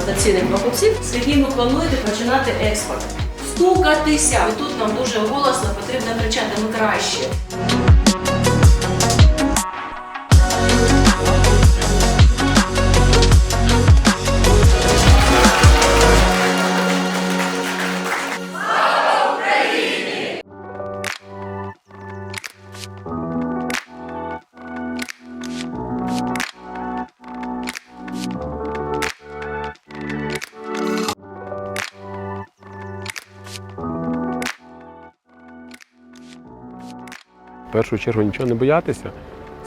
стаційних покупців, з якими плануєте починати експорт. Стукатися! І тут нам дуже голосно потрібно кричати ми краще. В першу чергу нічого не боятися,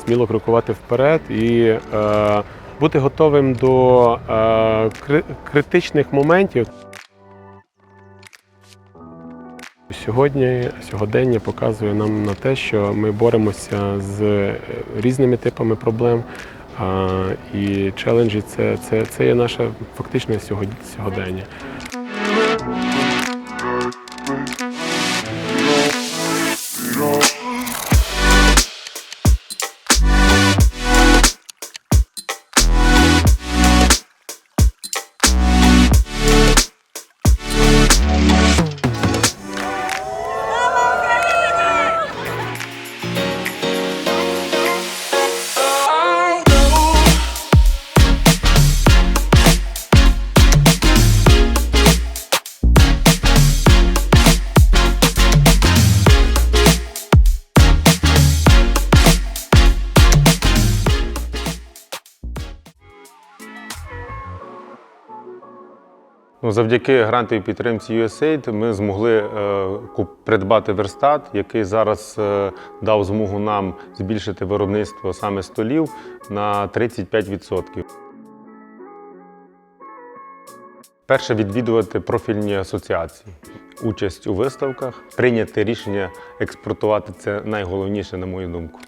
сміло крокувати вперед і е, бути готовим до е, критичних моментів. Сьогодні сьогодення показує нам на те, що ми боремося з е, різними типами проблем. А, і челенджі це, це, це є наше фактичне сьогодення. Ну, завдяки грантовій підтримці USAID ми змогли е, придбати верстат, який зараз е, дав змогу нам збільшити виробництво саме столів на 35%. Перше відвідувати профільні асоціації, участь у виставках, прийняти рішення експортувати це найголовніше, на мою думку.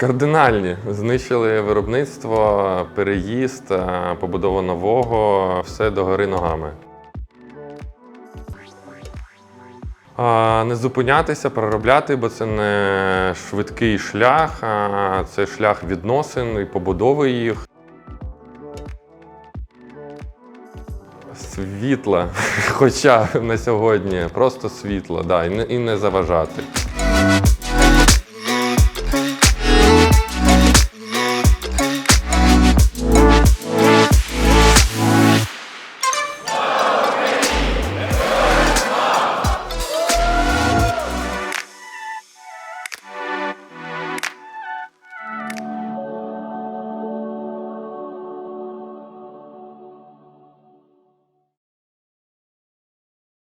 Кардинальні знищили виробництво, переїзд, е, побудова нового, все догори ногами. Не зупинятися, переробляти, бо це не швидкий шлях, а це шлях відносин і побудови їх. Світла, хоча на сьогодні просто світло, да, і не заважати.